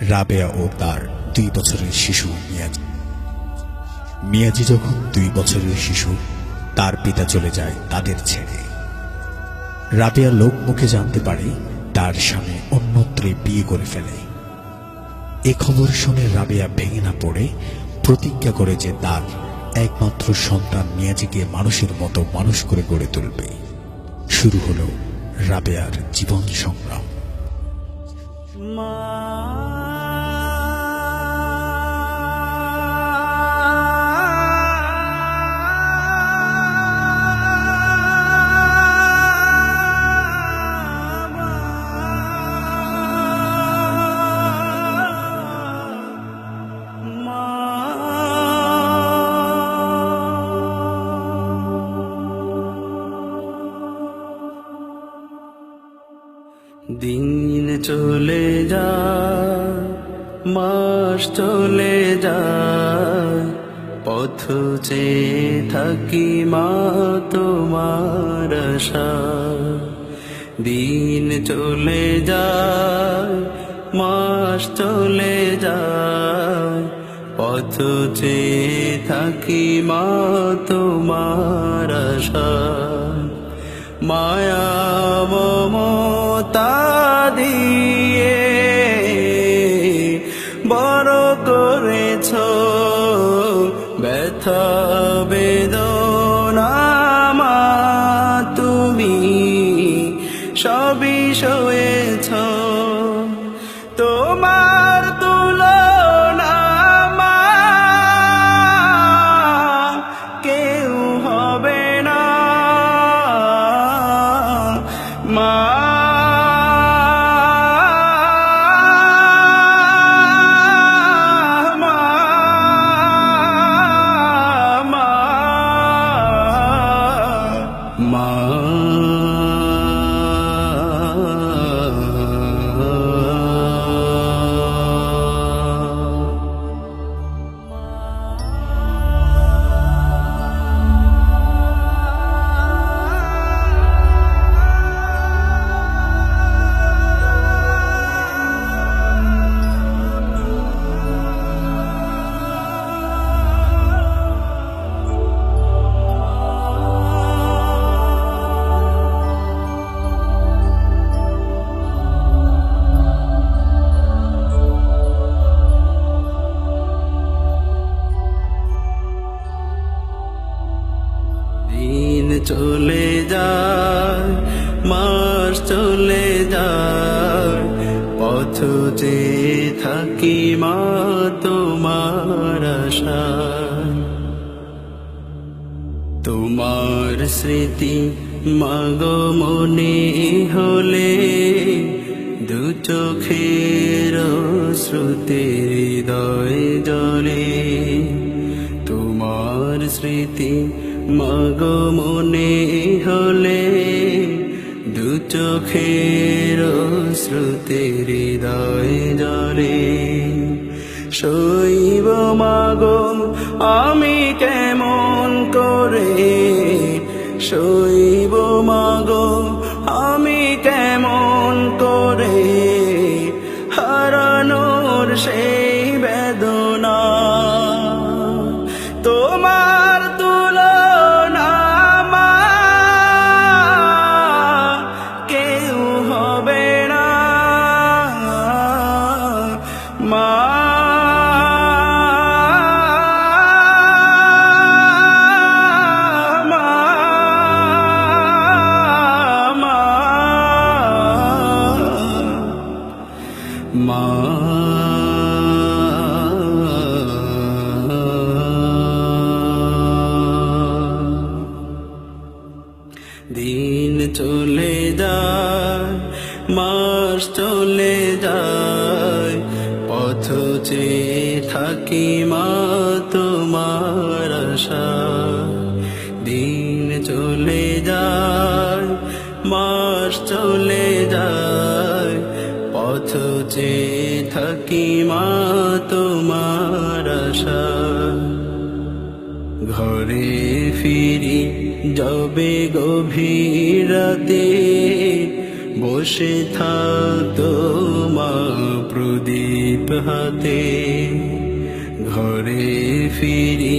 রাবেয়া ও তার দুই বছরের শিশু মিয়াজি। মিয়াজি যখন দুই বছরের শিশু, তার পিতা চলে যায় তাদের ছেড়ে। রাবেয়া লোক মুখে জানতে পারে তার স্বামী অন্যত্রে বিয়ে করে ফেলে। এ খবর শুনে রাবেয়া ভেঙে না পড়ে প্রতিজ্ঞা করে যে তার একমাত্র সন্তান মিয়াজিকে মানুষের মতো মানুষ করে গড়ে তুলবে। শুরু হলো রাবেয়ার জীবন সংগ্রাম। দিন চলে যায়, পথ চেয়ে থাকি মা তোমার দিন চলে যায়, মাস চলে যায়, পথ চেয়ে থাকি মা তোমার মায়া, মমতা দিয়ে ব্যথা বেদনা তুমি সবই সয়েছ তোমার স্মৃতি মাগো মনে হলে দু চোখের শ্রুতি হৃদয় জলে তোমার স্মৃতি মাগো মনে হলে দু চোখের শ্রুতি হৃদয় জলে শৈব মাগো, আমি কেমন শৈব মাগো চেয়ে থাকি মা তোমার আশা। দিন চলে যায়, মাস চলে যায়, পথ চেয়ে থাকি মা তোমার আশা। ঘরে ফিরি যবে গভীর রাতে বসে থাকতো মা প্রদীপ হাতে। ঘরে ফিরি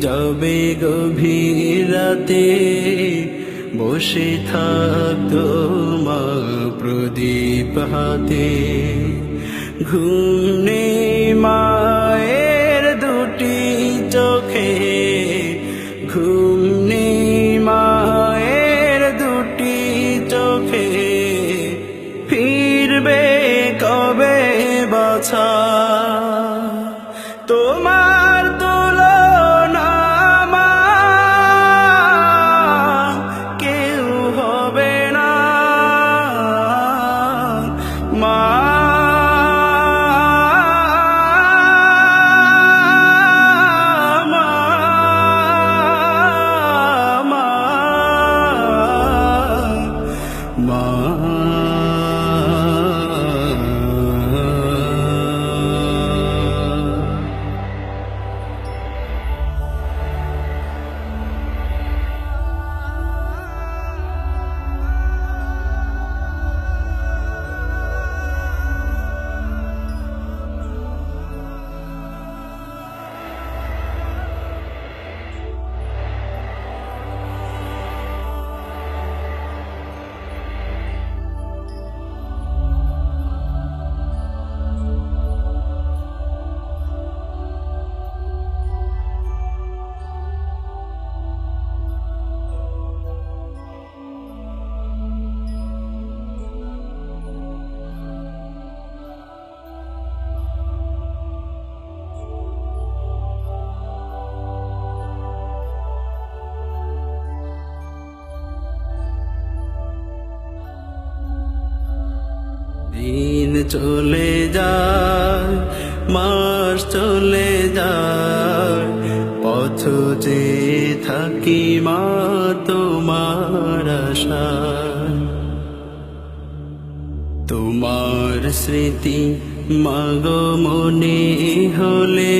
যাবে গভীর রাতে বসে থাকতো মা প্রদীপ হাতে। ঘুম নেই মায়ের দুটি চোখে মা, দিন চলে যায়, মাস চলে যায়, পথ যে থাকি মা তোমার তোমার স্মৃতি মাগো মনে হলে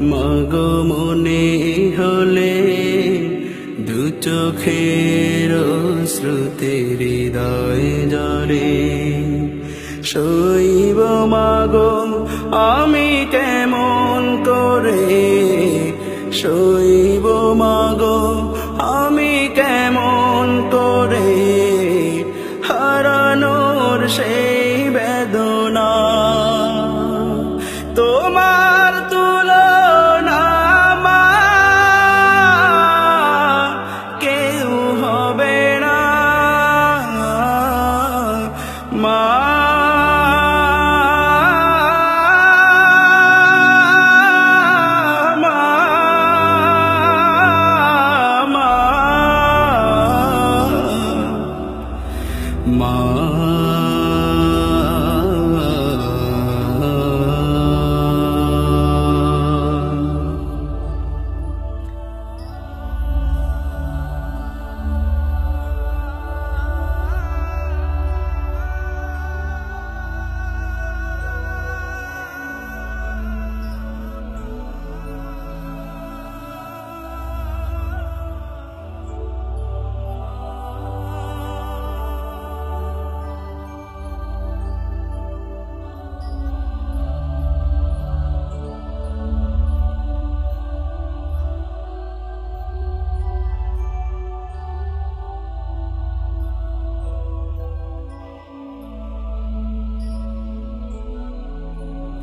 মাগো মনে হলে দু চোখের শ্রুতি হৃদয় জলে। শৈব মাগো, আমি কেমন করে? শৈব মাগো, আমি কেমন করে? হারানোর সেই মা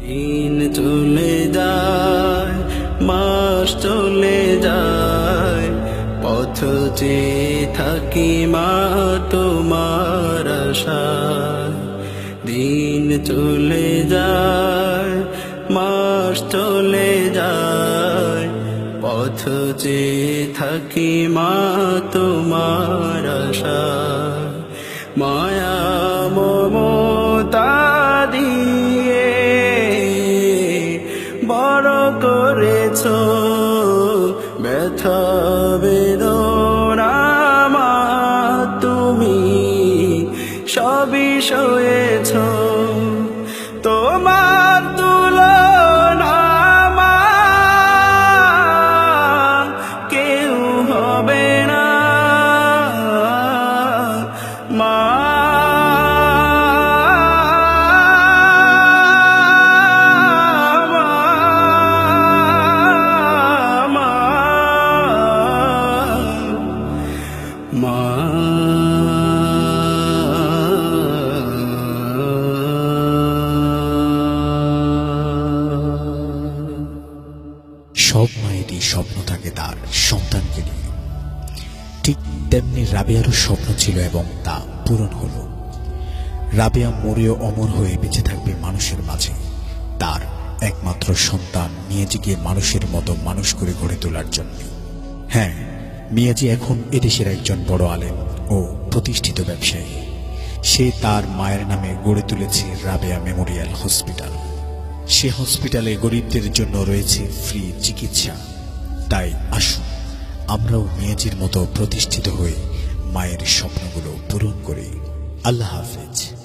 দিন চলে যায়, মাস চলে যায়। পথ যে থাকি মা তোমার আশায়। দিন চলে যায়, মাস চলে যায়। পথ যে থাকি মা তোমার আশায়। মায়া তার সন্তানকে নিয়ে। ঠিক তেমনি রাবেয়ারও স্বপ্ন ছিল এবং তা পূরণ হলো। রাবেয়া মরেও অমর হয়ে বেঁচে থাকবে মানুষের মাঝে। তার একমাত্র সন্তান মিয়াজিকে মানুষের মতো মানুষ করে গড়ে তোলার জন্য। হ্যাঁ মিয়াজি এখন এদেশের একজন বড় আলেম ও প্রতিষ্ঠিত ব্যবসায়ী। সে তার মায়ের নামে গড়ে তুলেছে রাবেয়া মেমোরিয়াল হসপিটাল। সে হসপিটালে গরিবদের জন্য রয়েছে ফ্রি চিকিৎসা। তাই আসুন, আমরাও মেয়েজির মতো প্রতিষ্ঠিত হয়ে মায়ের স্বপ্নগুলো পূরণ করি। আল্লাহ হাফেজ।